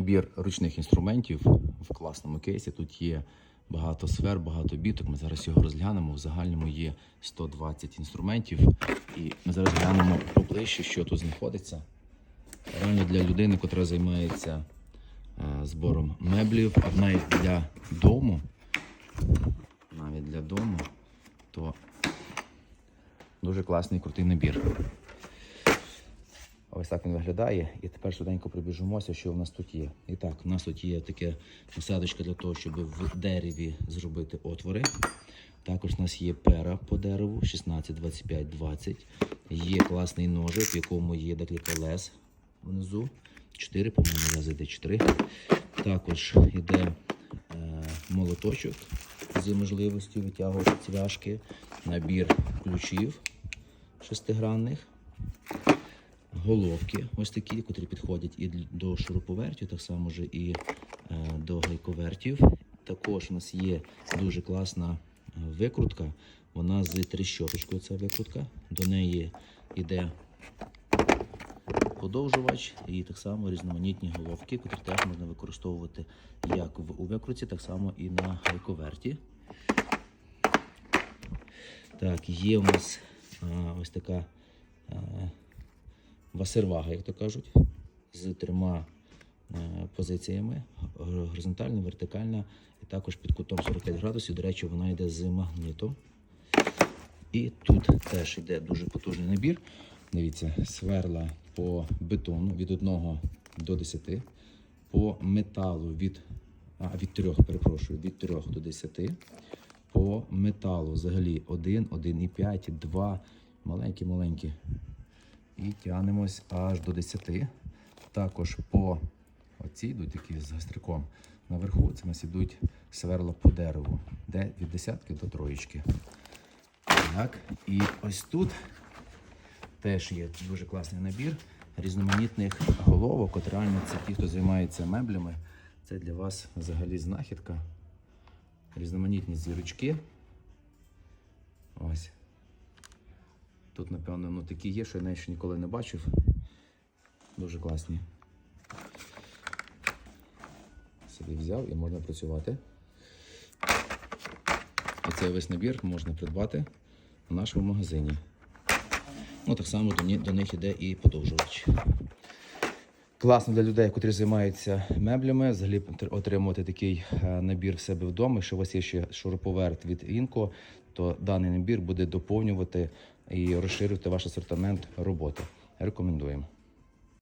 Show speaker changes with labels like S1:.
S1: набір ручних інструментів в класному кейсі. Тут є багато сфер, багато біток. Ми зараз його розглянемо. В загальному є 120 інструментів. І ми зараз глянемо поближче, що тут знаходиться. Реально для людини, яка займається е, збором меблів, а навіть для дому, навіть для дому, то дуже класний крутий набір. Ось так він виглядає. І тепер швиденько прибіжимося, що в нас тут є. І так, у нас тут є таке насадочка для того, щоб в дереві зробити отвори. Також у нас є пера по дереву 16, 25, 20. Є класний ножик, в якому є декілька лез внизу. 4, по-моєму, лези йде 4. Також йде е, молоточок з можливістю витягувати цвяшки, набір ключів шестигранних головки, ось такі, котрі підходять і до шуруповертів, так само ж і е, до гайковертів. Також у нас є дуже класна е, викрутка. Вона з тріщоточкою, ця викрутка. До неї йде подовжувач і так само різноманітні головки, котрі теж можна використовувати як в, у викрутці, так само і на гайковерті. Так, є у нас а, ось така а, васервага, як то кажуть, з трьома е, позиціями: горизонтальна, вертикальна, і також під кутом 45 градусів. До речі, вона йде з магнітом. І тут теж йде дуже потужний набір. Дивіться, сверла по бетону від 1 до 10, по металу від, а, від 3, перепрошую, від 3 до 10, по металу взагалі 1, 1,5, 2, маленькі-маленькі. І тягнемось аж до 10. Також по оці йдуть такі з гастриком. Наверху це нас йдуть сверла по дереву, де від десятки до троєчки. Так, і ось тут теж є дуже класний набір різноманітних головок. От реально це ті, хто займається меблями. Це для вас взагалі знахідка. Різноманітні зірочки. Тут, напевно, ну, такі є, що я ще ніколи не бачив. Дуже класні. Собі взяв і можна працювати. І цей весь набір можна придбати в нашому магазині. Ну, так само до, до них йде і подовжувач. Класно для людей, котрі займаються меблями, взагалі отримувати такий е, набір в себе вдома. Якщо у вас є ще шуруповерт від Інко, то даний набір буде доповнювати і розширювати ваш асортимент роботи. Рекомендуємо.